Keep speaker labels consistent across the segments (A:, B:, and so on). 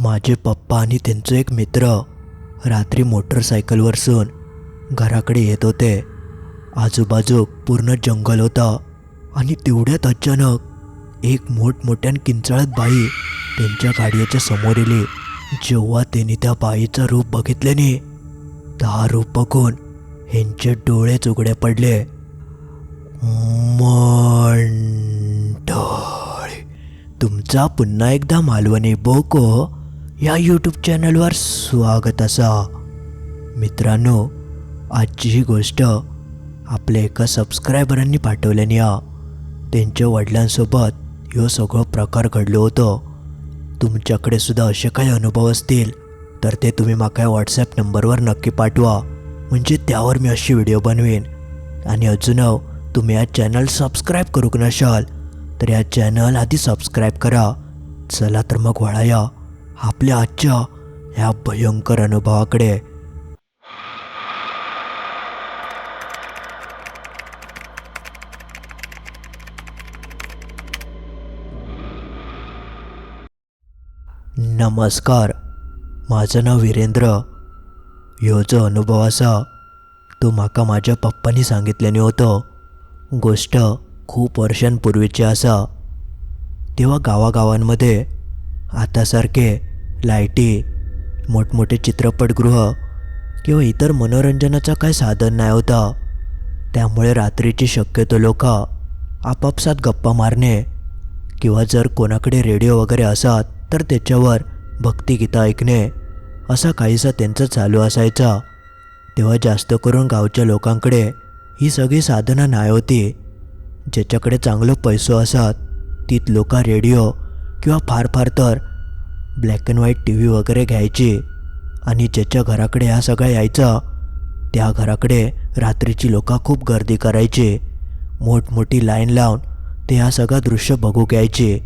A: माझे पप्पा आणि त्यांचे एक मित्र रात्री मोटरसायकलवर सून घराकडे येत होते. आजूबाजू पूर्ण जंगल होता आणि तेवढ्यात अचानक एक मोठमोठ्यान किंचाळत बाई त्यांच्या गाडीच्या समोर येली जेव्हा त्यांनी त्या बाईचं रूप बघितल्याने त्या रूप बघून ह्यांचे डोळेच उघडे पडले. मंडळी तुमचा पुन्हा एकदा मालवणी बोको या यूट्यूब चॅनलवर स्वागत असा. मित्रांनो आजची ही गोष्ट आपल्या एका सबस्क्रायबरांनी पाठवल्याने या. त्यांच्या वडिलांसोबत ह्यो सगळं प्रकार घडलो होतो. तुमच्याकडे सुद्धा असे काही अनुभव असतील तर ते तुम्ही माका व्हॉट्सॲप नंबरवर नक्की पाठवा. म्हणजे त्यावर मी अशी व्हिडिओ बनवेन. आणि अजून तुम्ही हा चॅनल सबस्क्राईब करूक नसाल तर या चॅनल आधी सबस्क्राईब करा. चला तर मग वळाया आपल्या आजच्या ह्या भयंकर अनुभवाकडे. नमस्कार. माझं नाव विरेंद्र. ह्यो जो अनुभव असा तो म्हाका माझ्या पप्पांनी सांगितल्याने होतो. गोष्ट खूप वर्षांपूर्वीची असा. तेव्हा गावागावांमध्ये आतासारखे लाईटी मोठमोठे चित्रपटगृह किंवा इतर मनोरंजनाचं काही साधन नाही होता. त्यामुळे रात्रीची शक्यतो लोक आपापसात गप्पा मारणे किंवा जर कोणाकडे रेडिओ वगैरे असत तर त्याच्यावर भक्तिगीतं ऐकणे असा काहीसा त्यांचं चालू असायचा. तेव्हा जास्त करून गावच्या लोकांकडे ही सगळी साधनं नाही होती. ज्याच्याकडे चांगलं पैसो असत तीत लोक रेडिओ किंवा फार फार तर black and white T V वगैरे घ्यायची आणि ज्याच्या घराकडे ह्या सगळा यायचा त्या घराकडे रात्रीची लोक खूप गर्दी करायचे. मोठमोठी लाईन लावून ते ह्या सगळं दृश्य बघू घ्यायचे.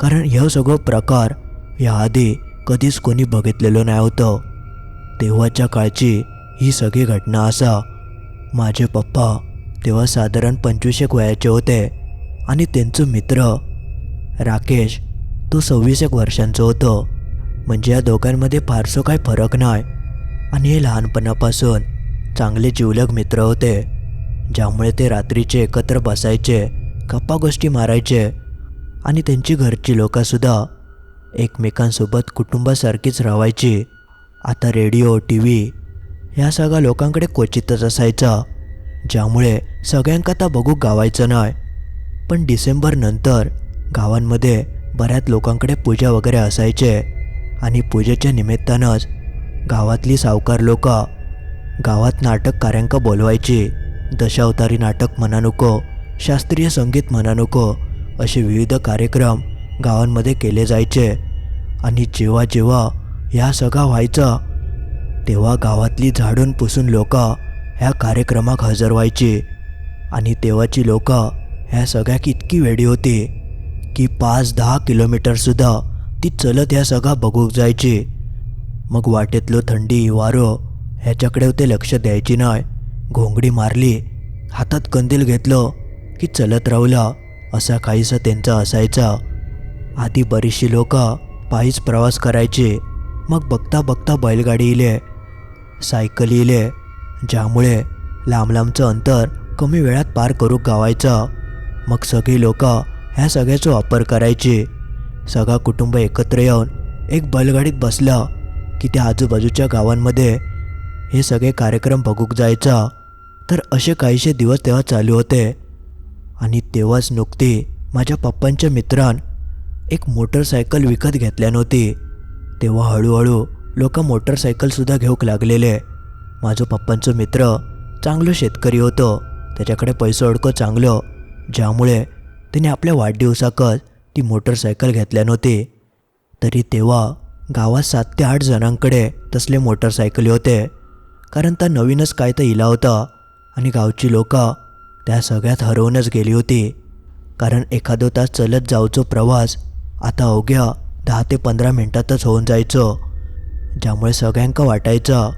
A: कारण हे सगळं प्रकार याआधी कधीच कोणी बघितलेलं नाही होतं. तेव्हाच्या काळची ही सगळी घटना असा. माझे पप्पा तेव्हा साधारण पंचवीस एक वयाचे होते आणि त्यांचं मित्र राकेश तो सव्वीस एक वर्षांचं होतं. म्हणजे या दोघांमध्ये फारसं काही फरक नाही. आणि हे लहानपणापासून चांगले जिवलग मित्र होते. ज्यामुळे ते रात्रीचे एकत्र बसायचे गप्पा गोष्टी मारायचे आणि त्यांची घरची लोकंसुद्धा एकमेकांसोबत कुटुंबासारखीच राहायची. आता रेडिओ टी व्ही ह्या सगळ्या लोकांकडे क्वचितच असायचा. ज्यामुळे सगळ्यांका आता बघू गावायचं नाही. पण डिसेंबरनंतर गावांमध्ये बऱ्याच लोकांकडे पूजा वगैरे असायचे. आणि पूजेच्या निमित्तानंच गावातली सावकार लोक गावात नाटक कार्यांक बोलवायची दशावतारी नाटक म्हणा नको शास्त्रीय संगीत म्हणा नको असे विविध कार्यक्रम गावांमध्ये केले जायचे. आणि जेव्हा जेव्हा ह्या सगळा व्हायचा तेव्हा गावातली झाडून पुसून लोक ह्या कार्यक्रमाक हजर व्हायची. आणि तेव्हाची लोक ह्या सगळ्याक इतकी वेडी होती. की पाच दहा किलोमीटरसुद्धा ती चलत ह्या सगळा बघूक जायची. मग वाटेतलो थंडी वारो ह्याच्याकडे ते लक्ष द्यायची नाही घोंगडी मारली हातात कंदील घेतलं की चलत राहुला असा काहीसा त्यांचा असायचा. आधी बरीचशी लोक पायीच प्रवास करायचे. मग बघता बघता बैलगाडी इले सायकल इले ज्यामुळे लांब लांबचं अंतर कमी वेळात पार करू गावायचं. मग सगळी लोकं ह्या सगळ्याचा वापर करायचे. सगळा कुटुंब एकत्र येऊन एक बैलगाडीत बसला की त्या आजूबाजूच्या गावांमध्ये हे सगळे कार्यक्रम बघूक जायचा. तर असे काहीसे दिवस तेव्हा चालू होते. आणि तेव्हाच नुकती माझ्या पप्पांच्या मित्रान एक मोटरसायकल विकत घेतल्या नव्हती. तेव्हा हळूहळू लोक मोटरसायकलसुद्धा घेऊक लागलेले. माझं पप्पांचं मित्र चांगलं शेतकरी होतं. त्याच्याकडे पैसे अडकं चांगलं. ज्यामुळे त्याने आपल्या वाढदिवसाकच ती मोटरसायकल घेतल्या नव्हती. तरी तेव्हा गावात सात ते आठ जणांकडे तसले मोटरसायकली होते. कारण त्या नवीनच काय तर इला होता आणि गावची लोक त्या सगळ्यात हरवूनच गेली होती. कारण एखादो तास चलत जाऊचो प्रवास आता अवघ्या दहा ते पंधरा मिनटातच होऊन जायचं. ज्यामुळे सगळ्यांका वाटायचं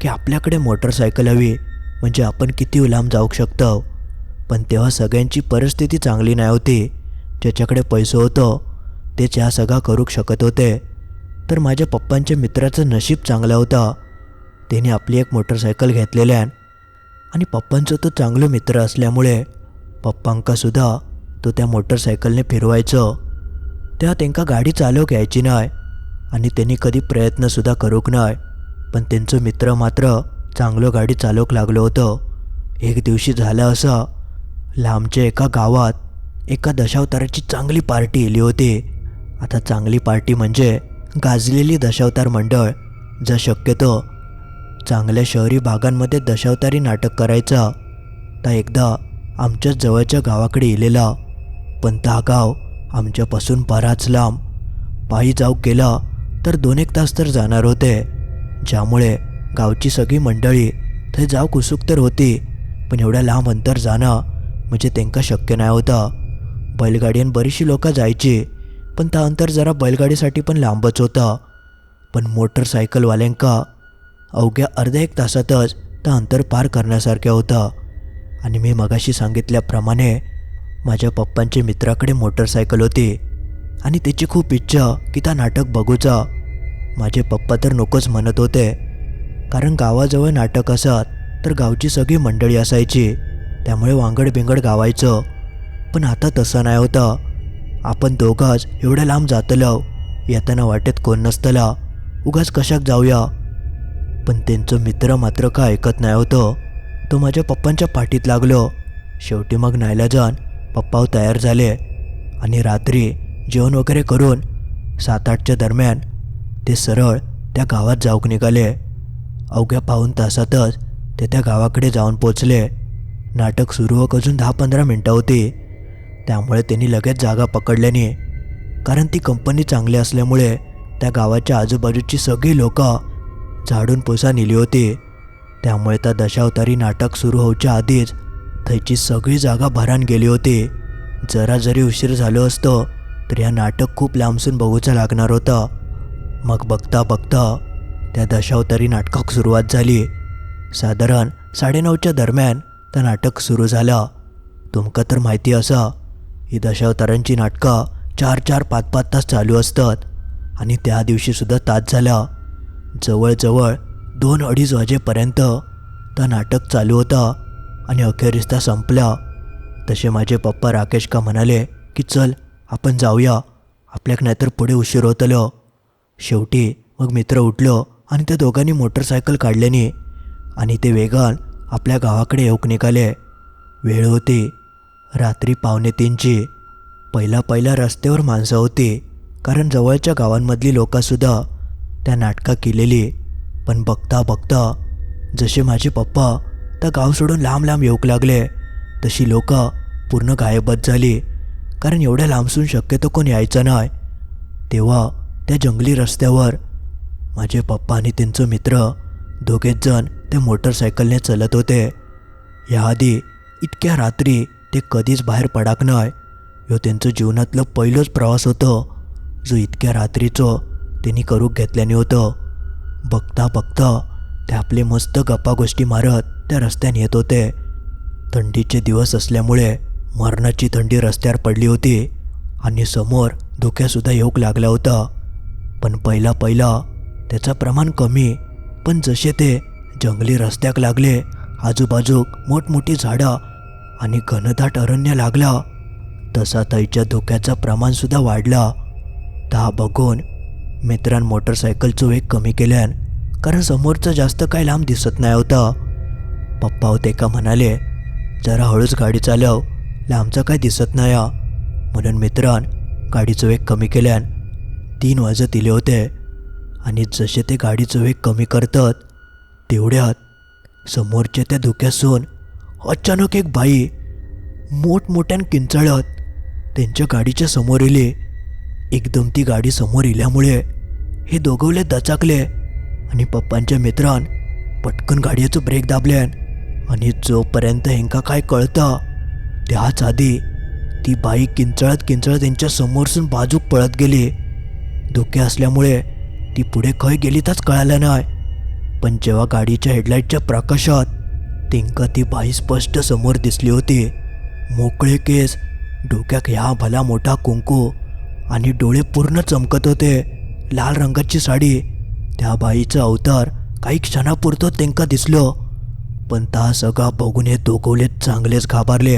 A: की आपल्याकडे मोटरसायकल हवी म्हणजे आपण किती लांब जाऊ शकतो. पण तेव्हा सगळ्यांची परिस्थिती चांगली नाही होती. ज्याच्याकडे पैसे होतं ते चहा सगळा करू शकत होते. तर माझ्या पप्पांच्या मित्राचं नशीब चांगलं होतं. त्याने आपली एक मोटरसायकल घेतलेल्यान आणि पप्पांचं तो चांगलं मित्र असल्यामुळे पप्पांकासुद्धा तो त्या मोटरसायकलने फिरवायचं. तेव्हा त्यांका गाडी चालव यायची नाही. आणि त्यांनी कधी प्रयत्नसुद्धा करूक नाही. पण त्यांचं मित्र मात्र चांगलं गाडी चालवक लागलं होतं. एक दिवशी झालं असं लांबच्या एका गावात एका दशावताराची चांगली पार्टी येली होती. आता चांगली पार्टी म्हणजे गाजलेली दशावतार मंडळ जर शक्यतो चांगल्या शहरी भागांमध्ये दशावतारी नाटक करायचा तर एकदा आमच्याच जवळच्या गावाकडे येलेला. पण त्या गाव आमच्यापासून बराच लांब. पायी जाऊ गेला तर दोन एक तास तर जाणार होते. ज्यामुळे गावची सगळी मंडळी थंय जाऊ कुसूक तर होती पण एवढ्या लांब अंतर जाणं म्हणजे त्यांका शक्य नाही होतं. बैलगाडीन बरीचशी लोकं जायची पण त्या अंतर जरा बैलगाडीसाठी पण लांबच होतं. पण मोटरसायकलवाल्यांका अवघ्या अर्ध्या एक तासातच त्या अंतर पार करण्यासारखं होतं. आणि मी मगाशी सांगितल्याप्रमाणे माझ्या पप्पांचे मित्राकडे मोटरसायकल होती आणि त्याची खूप इच्छा की त्या नाटक बघूचा. माझे पप्पा तर नकोच म्हणत होते कारण गावाजवळ नाटक असत तर गावची सगळी मंडळी असायची. त्यामुळे वांगड बिंगड गावायचं. पण आता तसं नाही होतं. आपण दोघंच एवढ्या लांब जातलो. येताना वाटेत कोण नसतला. उगाच कशाक जाऊया? पण त्यांचं मित्र मात्र का ऐकत नाही होतं. तो माझ्या पप्पांच्या पाठीत लागलो. शेवटी मग नायलाजान पप्पा तयार झाले. आणि रात्री जेवण वगैरे करून सात आठच्या दरम्यान ते सरळ त्या गावात जाऊक निघाले. अवघ्या पाऊन तासातच ते त्या गावाकडे जाऊन पोचले. नाटक सुरू होक अजून दहा पंधरा मिनटं होते. त्यामुळे त्यांनी लगेच जागा पकडल्याने कारण ती कंपनी चांगली असल्यामुळे त्या गावाच्या आजूबाजूची सगळी लोकं झाडून पोसा नेली होती. त्यामुळे त्या दशावतारी नाटक सुरू होऊच्या आधीच थैची सगळी जागा भरान गेली होती. जरा जरी उशीर झालो असतो तर या नाटक खूप लांबसून बघूचं लागणार होतं. मग बघता बघता त्या दशावतारी नाटकाक सुरुवात झाली. साधारण साडेनऊच्या दरम्यान तर नाटक सुरू झालं. तुमका तर माहिती असा ही दशावतारांची नाटकं चार चार पाच पाच तास चालू असतात आणि त्या दिवशीसुद्धा तास झाला. जवळजवळ दोन अडीच वाजेपर्यंत तर नाटक चालू होता आणि अखेरीस त्या संपला. तसे माझे पप्पा राकेश का म्हणाले की चल आपण जाऊया. आपल्याक नाहीतर पुढे उशीर होतलो. शेवटी मग मित्र उठलो आणि त्या दोघांनी मोटरसायकल काढल्याने आणि ते वेगान आपल्या गावाकडे येऊक निघाले. वेळ होती. रात्री पावणे तीनची. पहिला पहिला रस्त्यावर माणसं होती. कारण जवळच्या गावांमधली लोकंसुद्धा त्या नाटका केलेली. पण बघता बघता जसे माझे पप्पा त्या गाव सोडून लांब लांब येऊक लागले तशी लोक पूर्ण गायबच झाली. कारण एवढ्या लांबसून शक्यतो कोण यायचं नाही. तेव्हा त्या जंगली रस्त्यावर माझे पप्पा आणि त्यांचं मित्र दोघेच जण ते मोटरसायकलने चलत होते. याआधी इतक्या रात्री ते कधीच बाहेर पडाक नाही. ह्यो त्यांचं जीवनातलं पहिलंच प्रवास होतं जो इतक्या रात्रीचं त्यांनी करूक घेतल्याने होतं. बघता बघता ते आपले मस्त गप्पा गोष्टी मारत त्या रस्त्याने येत होते. थंडीचे दिवस असल्यामुळे मरणाची थंडी रस्त्यावर पडली होती आणि समोर धुक्यासुद्धा येऊक लागला होता. पण पहिला पहिला त्याचं प्रमाण कमी पण जसे ते जंगली रस्त्याक लागले. आजूबाजूक मोठमोठी झाडं आणि घनदाट अरण्य लागला. तसा तैच्या धोक्याचं प्रमाणसुद्धा वाढला. ता बघून मित्रान मोटरसायकलचं वेग कमी केल्यान कारण समोरचं जास्त काय लांब दिसत नाही होता. पप्पा होते का म्हणाले जरा हळूच गाडी चालव लांबचं काय दिसत नाही. हा." म्हणून मित्रान गाडीचं वेग कमी केल्यान तीन वाजत दिले होते. आणि जसे ते गाडीचं वेग कमी करतात तेवढ्यात समोरच्या त्या धुक्यासून अचानक एक बाई मोठमोठ्यान किंचाळत त्यांच्या गाडीच्या समोर येले एकदम ती गाडी समोर इल्यामुळे हे दोघवले दचाकले आणि पप्पांच्या मित्रान पटकन गाडीचं ब्रेक दाबल्यान आणि जोपर्यंत हेंका काय कळतं त्याच आधी ती बाई किंचळत किंचळत त्यांच्या समोरसून बाजूक पळत गेली. धोके असल्यामुळे ती पुढे खय गेली तर कळालं नाही पण जेव्हा गाडीच्या हेडलाईटच्या प्रकाशात तेंका ती बाई स्पष्ट समोर दिसली होती मोकळे केस डोक्यात ह्या भला मोठा कुंकू आणि डोळे पूर्ण चमकत होते. लाल रंगाची साडी त्या बाईचं अवतार काही क्षणापुरतो त्यांका दिसलो. पण ता सगळा बघून हे दोघवले चांगलेच घाबरले.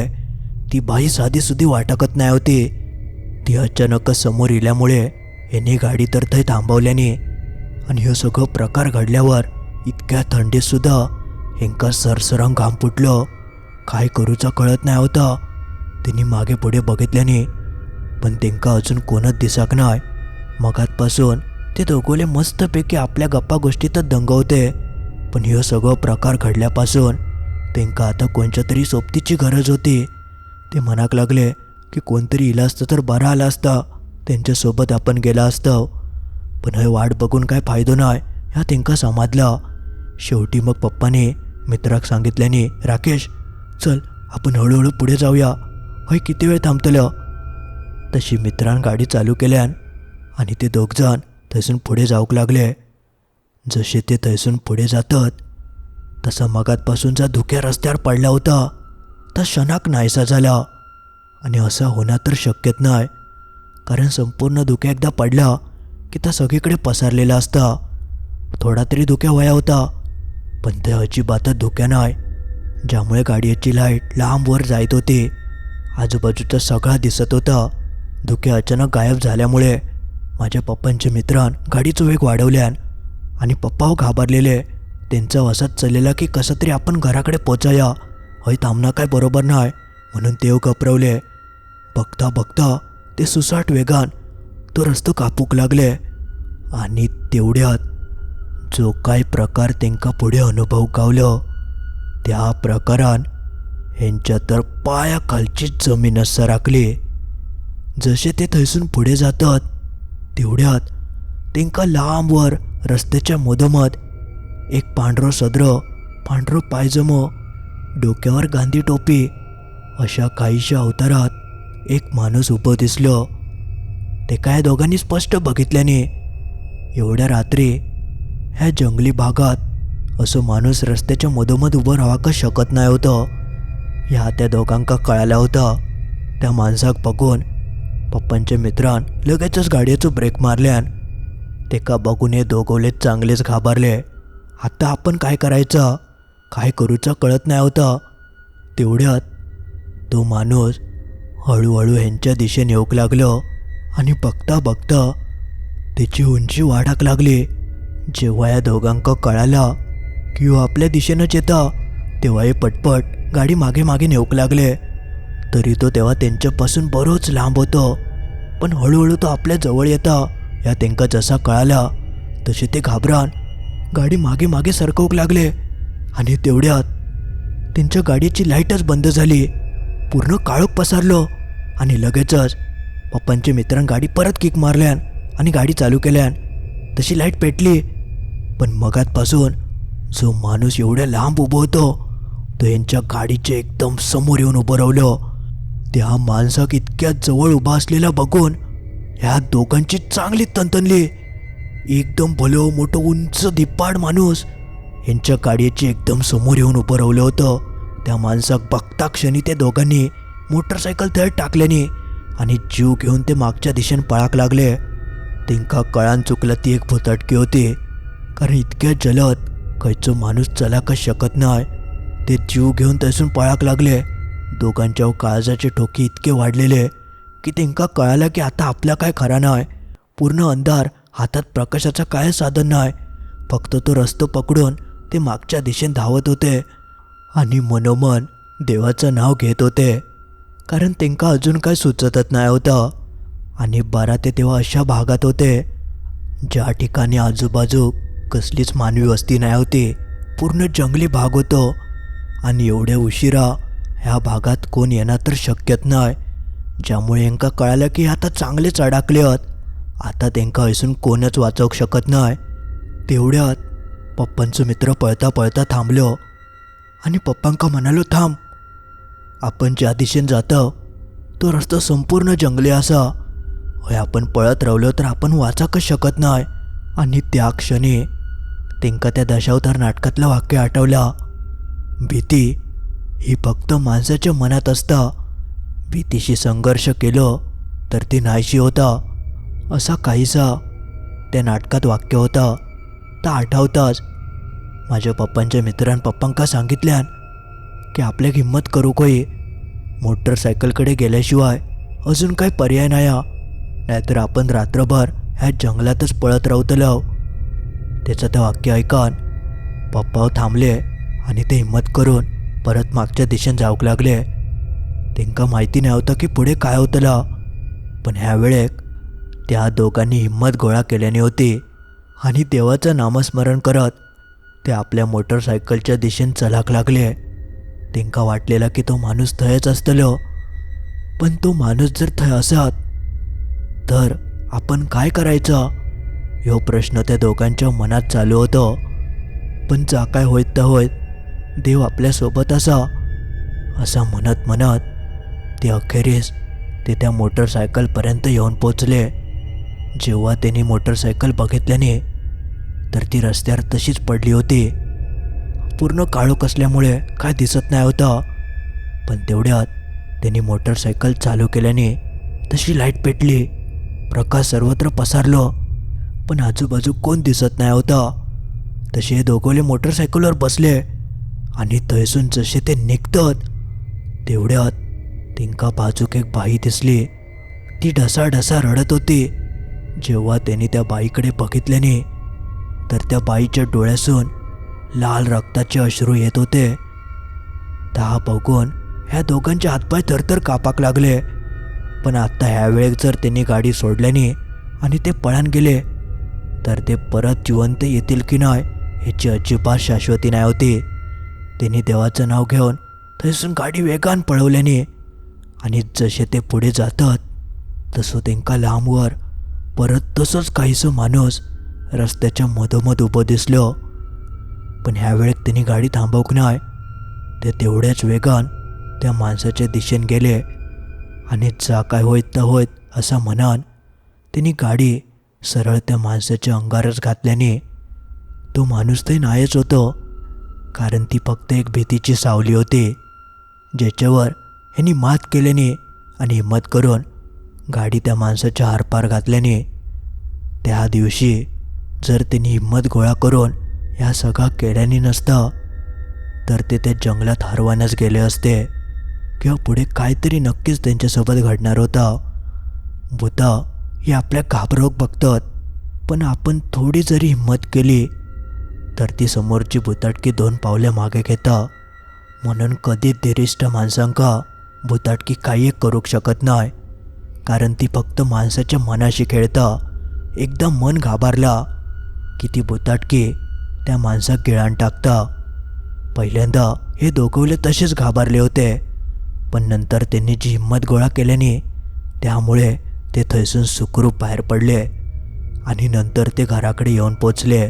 A: ती बाई साधी सुधी वाटकत नाही होती. ती अचानकच समोर इल्यामुळे यांनी गाडी तर थंय थांबवल्याने आणि हे सगळं प्रकार घडल्यावर इतक्या थंडीत सुद्धा हेंका सरसरांग घाम फुटलं. काय करूचा कळत नाही होता. त्यांनी मागे पुढे बघितल्याने पण तेंका अजून कोणच दिसाक नाही. मगातपासून ते दोघोले मस्तपैकी आपल्या गप्पा गोष्टीतच दंगवते पण हे सगळं प्रकार घडल्यापासून तेंका आता कोणच्या तरी सोबतीची गरज होती. ते म्हणाक लागले की कोणतरी इला असतं तर बरा आला असता. त्यांच्यासोबत आपण गेला असतं. पण हे वाट बघून काय फायदो नाही ह्या तेंका समजला. शेवटी मग पप्पाने मित्राक सांगितल्याने राकेश चल आपण हळूहळू पुढे जाऊया. होय किती वेळ थांबतलं? तशी मित्रान गाडी चालू केल्यान आणि ते दोघजण थंयसून पुढे जाऊक लागले. जसे ते थंयसून पुढे जातात तसा मगातपासूनचा धुक्या रस्त्यावर पडला होता. तर क्षणाक नाहीसा झाला. आणि असा होणार तर शक्यच नाही कारण संपूर्ण धुक्या एकदा पडला की त्या सगळीकडे पसरलेला असता. थोडा तरी धुक्या वया होता. पण ते अजिबातच धोक्यानं आहे ज्यामुळे गाडीची लाइट लांब वर जायत होती. आजूबाजूचा सगळा दिसत होता. धुके अचानक गायब झाल्यामुळे माझ्या पप्पांचे मित्रान गाडीचं वेग वाढवल्यान आणि पप्पा घाबरलेले. त्यांचा वसत चाललेला की कसं तरी आपण घराकडे पोचाया. हय थांबणं काय बरोबर नाही म्हणून तेव घबरवले. बघता बघता ते सुसाट वेगान तो रस्तो कापूक लागले. आणि तेवढ्यात जो काय प्रकार तेंका पुढे अनुभव गावलो त्या प्रकारान हेंच्या तर पायाखालचीच जमीनच राखली. जसे ते थंयसून पुढे जातात तेवढ्यात तेंका लांबवर रस्त्याच्या मधोमध एक पांढरो सदर पांढरो पायजमो डोक्यावर गांधी टोपी अशा काहीशा अवतारात एक माणूस उभं दिसलो. ते काय दोघांनी स्पष्ट बघितल्याने एवढ्या रात्री ह्या जंगली भागात असं माणूस रस्त्याच्या मधोमध उभं राहावं शकत नाही होतं? ह्या त्या दोघांका कळालं होतं. त्या माणसाक बघून पप्पांच्या मित्रान लगेचच गाडीचं ब्रेक मारल्यान तेका बघून हे दोघवले चांगलेच घाबरले. आता आपण काय करायचं? काय करूचं कळत नाही होतं. तेवढ्यात तो माणूस हळूहळू ह्यांच्या दिशेने येऊक लागलो आणि बघता बघता त्याची उंची वाढाक लागली. जेव्हा या दोघांक कळाला की हो आपल्या दिशेनंच येता तेव्हा हे पटपट गाडी मागे मागे नेऊक लागले. तरी तो तेव्हा त्यांच्यापासून बरोच लांब होतो. पण हळूहळू तो आपल्या जवळ येता या त्यांका जसा कळाला तसे ते घाबरान गाडी मागे मागे सरकवूक लागले. आणि तेवढ्यात त्यांच्या गाडीची लाईटच बंद झाली. पूर्ण काळोख पसरलो आणि लगेचच पप्पांचे मित्रांनी गाडी परत किक मारल्यान आणि गाडी चालू केल्यान तशी लाइट पेटली. पण मगातपासून जो माणूस एवढ्या लांब उभं होतो तो यांच्या गाडीचे एकदम समोर येऊन उभं राहिलं. त्या माणसाक इतक्या जवळ उभा असलेला बघून ह्या दोघांची चांगली तंतनली एकदम भलं मोठं उंच धिप्पाड माणूस यांच्या गाडीची एकदम समोर येऊन उभं राहिलं होतं. त्या माणसाक बघता क्षणी त्या दोघांनी मोटरसायकल थेट टाकल्याने आणि जीव घेऊन ते मागच्या दिशेने पळाक लागले. तेंका कळान चुकलं ती एक भुतटकी होती. कारण इतक्या जलद? खयचो माणूस चलाकच शकत नाही? ते जीव घेऊन तसून पळाक लागले. दोघांच्या काळजाचे ठोके इतके वाढलेले की तेंका कळालं की आता आपला काय खरा नाही. पूर्ण अंधार हातात प्रकाशाचं काय साधन नाही. फक्त तो रस्तो पकडून ते मागच्या दिशेने धावत होते आणि मनोमन देवाचं नाव घेत होते. कारण त्यांना अजून काय सुचतच नाही होतं. आणि बारा ते तेव्हा अशा भागात होते ज्या ठिकाणी आजूबाजू कसलीच मानवी वस्ती नाही होती. पूर्ण जंगली भाग होतो. आणि एवढ्या उशिरा ह्या भागात कोण येणार तर शक्यत नाही. ज्यामुळे यांका कळालं की आता चांगलेच आहेत. आता त्यांका हसून कोणच वाचवू शकत नाही. तेवढ्यात पप्पांचं मित्र पळता पळता थांबलो. आणि पप्पांका म्हणालो थांब. आपण ज्या दिशेने जातो तो रस्ता संपूर्ण जंगली असा. होय आपण पळत राहिलो तर आपण वाचा शकत नाही? आणि त्या क्षणी तेंका त्या दशावतार नाटकातलं वाक्य आठवलं. भीती ही फक्त माणसाच्या मनात असता. भीतीशी संघर्ष केलं तर ती नाहीशी होता. असा काहीसा त्या नाटकात वाक्य होतं. तर आठवतंच. माझ्या पप्पांच्या मित्रान पप्पांका सांगितल्यान की आपल्या हिंमत करू कोई. मोटरसायकलकडे गेल्याशिवाय अजून काही पर्याय नाही हा. नाहीतर आपण रात्रभर ह्या जंगलातच पळत राहतलं त्याचं ते वाक्य ऐकून. पप्पा थांबले आणि ते हिंमत करून परत मागच्या दिशेने जाऊक लागले. तेंका माहिती नाही होतं की पुढे काय होतलं पण ह्या वेळेक त्या दोघांनी हिंमत गोळा केल्याने होती आणि देवाचं नामस्मरण करत ते आपल्या मोटरसायकलच्या दिशेने चलाक लागले. तेंका वाटलेला की तो माणूस थंयच असतलो. पण तो माणूस जर थंय असत तर आपण काय करायचं? ह्यो प्रश्न त्या दोघांच्या मनात चालू होतो. पण जा काय होईत तर होईत देव आपल्यासोबत असा. असं म्हणत म्हणत ते अखेरीस ते त्या मोटरसायकलपर्यंत येऊन पोचले. जेव्हा त्यांनी मोटरसायकल बघितल्याने तर ती रस्त्यावर तशीच पडली होती. पूर्ण काळोख असल्यामुळे काय दिसत नाही होतं. पण तेवढ्यात त्यांनी मोटरसायकल चालू केल्याने तशी लाइट पेटली. प्रकाश सर्वत्र पसारलो. पण आजूबाजू कोण दिसत नाही होतं. तसे हे दोघोले मोटरसायकलवर बसले आणि थंयसून जसे ते निघतात तेवढ्यात तिंका बाजूक एक बाई दिसली. ती ढसा ढसा रडत होती. जेव्हा त्यांनी त्या बाईकडे बघितल्याने तर त्या बाईच्या डोळ्यासून लाल रक्ताचे अश्रू येत होते. दहा बघून ह्या दोघांचे हातपाय थरथर कापाक लागले. पण आत्ता ह्यावेळेक जर त्यांनी गाडी सोडल्याने आणि ते पळान गेले तर ते परत जिवंत येतील की नाही ह्याची अजिबात शाश्वती नाही होती. त्यांनी देवाचं नाव घेऊन थंयसून गाडी वेगान पळवल्याने आणि जसे ते पुढे जातात तसं त्यांका लांबवर परत तसंच काहीसं माणूस रस्त्याच्या मधोमध उभं दिसलं. पण ह्या वेळेत त्यांनी गाडी थांबवक नाही ते तेवढ्याच वेगान त्या माणसाच्या दिशेने गेले आणि जा काय होईत तर होईत असं म्हणान त्यांनी गाडी सरळ त्या माणसाच्या अंगारच घातल्याने तो माणूस ते नाहीच होतो. कारण ती फक्त एक भीतीची सावली होती ज्याच्यावर ह्यांनी मात केल्याने आणि हिंमत करून गाडी त्या माणसाच्या हारपार घातल्याने त्या दिवशी जर त्यांनी हिंमत गोळा करून ह्या सगळा केल्याने नसतं तर ते त्या जंगलात हरवानच गेले असते किंवा पुढे काहीतरी नक्कीच त्यांच्यासोबत घडणार होतं. भूता हे आपल्या घाबरवक बघतात. पण आपण थोडी जरी हिंमत केली तर ती समोरची भुताटकी दोन पावले मागे घेता. म्हणून कधी धीरिष्ठ माणसांका भुताटकी काही करूक शकत नाही. कारण ती फक्त माणसाच्या मनाशी खेळता. एकदा मन घाबरला की ती भुताटकी त्या माणसाक गिळाण टाकता. पहिल्यांदा हे दोघवले तसेच घाबरले होते. पण नंतर त्यांनी जी हिंमत गोळा केल्याने त्यामुळे ते थैसून सुखरूप बाहेर पडले आणि नंतर ते घराकडे येऊन पोचले.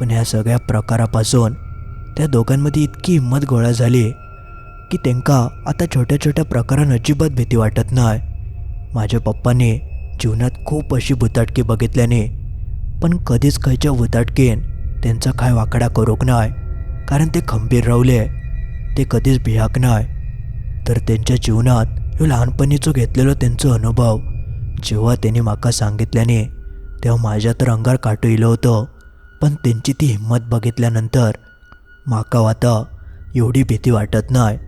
A: पण ह्या सगळ्या प्रकारापासून त्या दोघांमध्ये इतकी हिंमत गोळा झाली की त्यांका आता छोट्या छोट्या प्रकारान अजिबात भीती वाटत नाही. माझ्या पप्पाने जीवनात खूप अशी भुताटकी बघितल्याने पण कधीच खायच्या भुताटकीन त्यांचा काय वाकडा करूक नाही कारण ते खंबीर रावले ते कधीच भियाक नाही. तर त्यांच्या जीवनात ह्यो लहानपणीचो घेतलेलो त्यांचा अनुभव जेव्हा त्यांनी माका सांगितल्याने तेव्हा माझ्या तर अंगार काटू इलं होतं पण त्यांची ती हिंमत बघितल्यानंतर माका आता एवढी भीती वाटत नाही.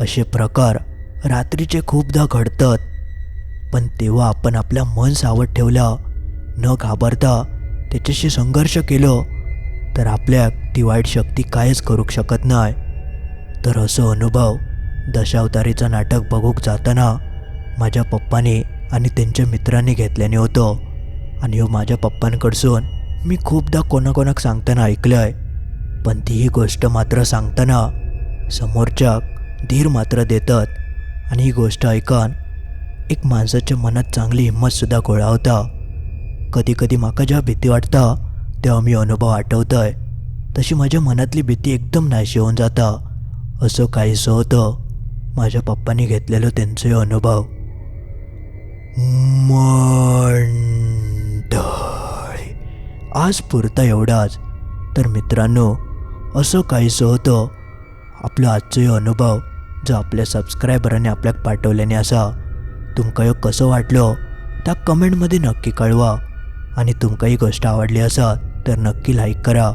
A: असे प्रकार रात्रीचे खूपदा घडतात. पण तेव्हा आपण आपल्या मन सावध ठेवलं न घाबरता त्याच्याशी संघर्ष केलं तर आपल्या ती वाईट शक्ती कायच करू शकत नाही. तर असं अनुभव दशावतारीचं नाटक बघूक जाताना माझ्या पप्पाने आणि त्यांच्या मित्रांनी घेतल्याने होतं. आणि हो माझ्या पप्पांकडसून मी खूपदा कोणाकोणाक सांगताना ऐकलंय. पण ती ही गोष्ट मात्र सांगताना समोरच्या धीर मात्र देतात. आणि ही गोष्ट ऐकून एक माणसाच्या मनात चांगली हिंमतसुद्धा गोळा होता कधी कधी माका जेव्हा भीती वाटता तेव्हा मी अनुभव आठवतोय. तशी माझ्या मनातली भीती एकदम नाहीशी होऊन जाता. असं काहीसं होतं. माझ्या पप्पांनी घेतलेलं त्यांचे अनुभव. मंडळी. आज पुरता एवढाच तर मित्रांनो असं काहीसं होतं. आपलं आजचं अनुभव जो आपल्या सबस्क्रायबरांनी आपल्याक पाठवल्याने असा तुमकां ह्यो कसं वाटलो त्या कमेंटमध्ये नक्की कळवा. आणि तुमकां ही गोष्ट आवडली असा तर नक्की लाईक करा.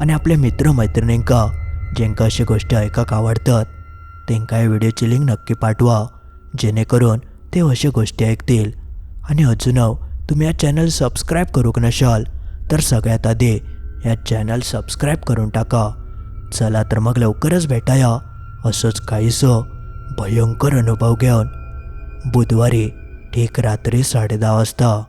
A: आणि आपल्या मित्र मैत्रिणींका जेंका अशी गोष्टी ऐकाक आवडतात तेंका या व्हिडिओची लिंक नक्की पाठवा. जेणेकरून ते अशा गोष्टी ऐकतील. आणि अजून तुम्ही या चॅनल सबस्क्राईब करूक नशाल? तर सगळ्यात आधी या चॅनल सबस्क्राईब करून टाका. चला तर मग लवकरच भेटाया. असंच काहीसं भयंकर अनुभव घेऊन. बुधवारी ठीक रात्री साडेदहा वाजता